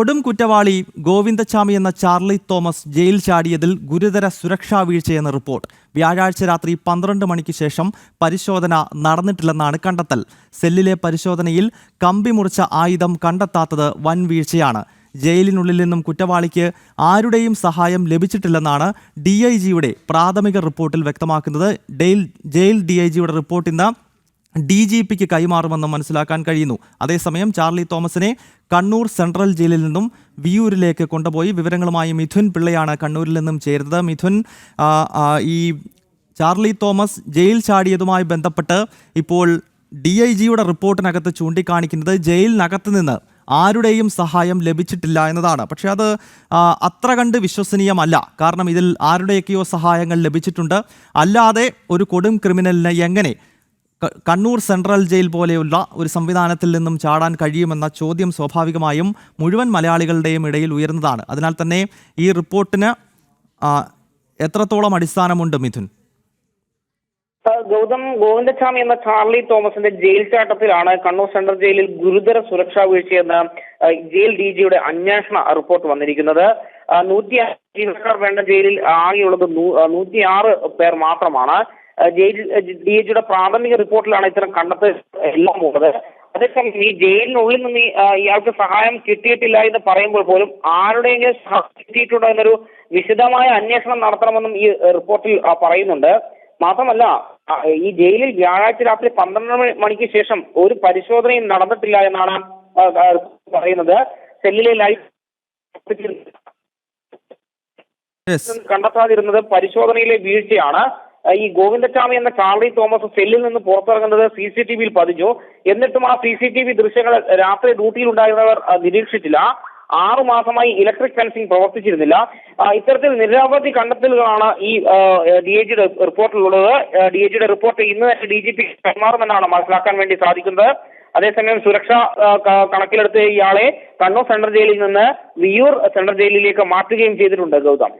കൊടും കുറ്റവാളി ഗോവിന്ദച്ചാമി എന്ന ചാർലി തോമസ് ജയിൽ ചാടിയതിൽ ഗുരുതര സുരക്ഷാ വീഴ്ചയെന്ന റിപ്പോർട്ട്. വ്യാഴാഴ്ച രാത്രി പന്ത്രണ്ട് മണിക്ക് ശേഷം പരിശോധന നടന്നിട്ടില്ലെന്നാണ് കണ്ടെത്തൽ. സെല്ലിലെ പരിശോധനയിൽ കമ്പി മുറിച്ച ആയുധം കണ്ടെത്താത്തത് വൻ വീഴ്ചയാണ്. ജയിലിനുള്ളിൽ നിന്നും കുറ്റവാളിക്ക് ആരുടെയും സഹായം ലഭിച്ചിട്ടില്ലെന്നാണ് ഡി പ്രാഥമിക റിപ്പോർട്ടിൽ വ്യക്തമാക്കുന്നത്. ജയിൽ ഡി ഐ ജിയുടെ റിപ്പോർട്ട് ഡി ജി പിക്ക് കൈമാറുമെന്ന് മനസ്സിലാക്കാൻ കഴിയുന്നു. അതേസമയം ചാർലി തോമസിനെ കണ്ണൂർ സെൻട്രൽ ജയിലിൽ നിന്നും വിയൂരിലേക്ക് കൊണ്ടുപോയി. വിവരങ്ങളുമായി മിഥുൻ പിള്ളയാണ് കണ്ണൂരിൽ നിന്നും ചേരുന്നത്. മിഥുൻ ഈ ചാർലി തോമസ് ജയിൽ ചാടിയതുമായി ബന്ധപ്പെട്ട് ഇപ്പോൾ ഡി ഐ ജിയുടെ റിപ്പോർട്ടിനകത്ത് ചൂണ്ടിക്കാണിക്കുന്നത് ജയിലിനകത്ത് നിന്ന് ആരുടെയും സഹായം ലഭിച്ചിട്ടില്ല എന്നതാണ്. പക്ഷേ അത് അത്ര കണ്ട് വിശ്വസനീയമല്ല. കാരണം ഇതിൽ ആരുടെയൊക്കെയോ സഹായങ്ങൾ ലഭിച്ചിട്ടുണ്ട്. അല്ലാതെ ഒരു കൊടും ക്രിമിനലിന് എങ്ങനെ കണ്ണൂർ സെൻട്രൽ ജയിൽ പോലെയുള്ള ഒരു സംവിധാനത്തിൽ നിന്നും ചാടാൻ കഴിയുമെന്ന ചോദ്യം സ്വാഭാവികമായും മുഴുവൻ മലയാളികളുടെയും ഇടയിൽ ഉയർന്നതാണ് അതിനാൽ തന്നെ ഈ റിപ്പോർട്ടിന് എത്രത്തോളം അടിസ്ഥാനമുണ്ട് മിഥുൻ? ഗൗതം ഗോവിന്ദസ്വാമി എന്ന ചാർലി തോമസിന്റെ ജയിൽ ചാട്ടത്തിലാണ് കണ്ണൂർ സെൻട്രൽ ജയിലിൽ ഗുരുതര സുരക്ഷാ വീഴ്ചയെന്ന് ജയിൽ ഡി ജിയുടെ അന്വേഷണ റിപ്പോർട്ട് വന്നിരിക്കുന്നത്. നൂറ്റി ജീവനക്കാർ വേണ്ട ജയിലിൽ ആകെയുള്ളത് നൂ- ആറ് പേർ മാത്രമാണ്. ജയിൽ ഡി ജിയുടെ പ്രാഥമിക റിപ്പോർട്ടിലാണ് ഇത്തരം കണ്ടെത്തൽ എല്ലാം ഉള്ളത് അതേസമയം ഈ ജയിലിനുള്ളിൽ നിന്ന് ഇയാൾക്ക് സഹായം കിട്ടിയിട്ടില്ല എന്ന് പറയുമ്പോൾ പോലും ആരുടെയെങ്കിലും സഹായം കിട്ടിയിട്ടുണ്ടോ എന്നൊരു വിശദമായ അന്വേഷണം നടത്തണമെന്നും ഈ റിപ്പോർട്ടിൽ പറയുന്നുണ്ട്. മാത്രമല്ല ഈ ജയിലിൽ വ്യാഴാഴ്ച രാത്രി പന്ത്രണ്ട് മണി- മണിക്ക് ശേഷം ഒരു പരിശോധനയും നടന്നിട്ടില്ല എന്നാണ് പറയുന്നത്. സെല്ലിലെ ലൈഫ് കണ്ടെത്താതിരുന്നത് പരിശോധനയിലെ വീഴ്ചയാണ്. ഈ ഗോവിന്ദസ്വാമി എന്ന ചാർലി തോമസ് സെല്ലിൽ നിന്ന് പുറത്തിറങ്ങുന്നത് സി സി ടി വിയിൽ പതിഞ്ഞു. എന്നിട്ടും ആ സി സി ടി വി ദൃശ്യങ്ങൾ രാത്രി ഡ്യൂട്ടിയിൽ ഉണ്ടായിരുന്നവർ നിരീക്ഷിച്ചില്ല. ആറു മാസമായി ഇലക്ട്രിക് ഫെൻസിംഗ് പ്രവർത്തിച്ചിരുന്നില്ല. ഇത്തരത്തിൽ നിരവധി കണ്ടെത്തലുകളാണ് ഈ ഡി എ ജിയുടെ റിപ്പോർട്ടിലുള്ളത്. ഡി എ ജിയുടെ റിപ്പോർട്ട് ഇന്ന് തന്നെ ഡി ജി പി കൈമാറുമെന്നാണ് മനസ്സിലാക്കാൻ വേണ്ടി സാധിക്കുന്നത്. അതേസമയം സുരക്ഷ കണക്കിലെടുത്ത് ഇയാളെ കണ്ണൂർ സെൻട്രൽ ജയിലിൽ നിന്ന് വിയൂർ സെൻട്രൽ ജയിലിലേക്ക് മാറ്റുകയും ചെയ്തിട്ടുണ്ട് ഗൗതം.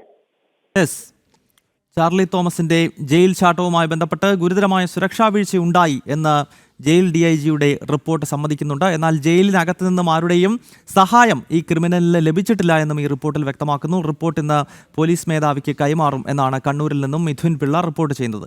ചാർലി തോമസിന്റെ ജയിൽ ചാട്ടവുമായി ബന്ധപ്പെട്ട് ഗുരുതരമായ സുരക്ഷാ വീഴ്ച ഉണ്ടായി എന്ന് ജയിൽ ഡി ഐ ജിയുടെ റിപ്പോർട്ട് സമ്മതിക്കുന്നുണ്ട്. എന്നാൽ ജയിലിനകത്ത് നിന്നും ആരുടെയും സഹായം ഈ ക്രിമിനലിന് ലഭിച്ചിട്ടില്ല എന്നും ഈ റിപ്പോർട്ടിൽ വ്യക്തമാക്കുന്നു. റിപ്പോർട്ട് ഇന്ന് പോലീസ് മേധാവിക്ക് കൈമാറും എന്നാണ് കണ്ണൂരിൽ നിന്നും മിഥുൻ പിള്ള റിപ്പോർട്ട് ചെയ്യുന്നത്.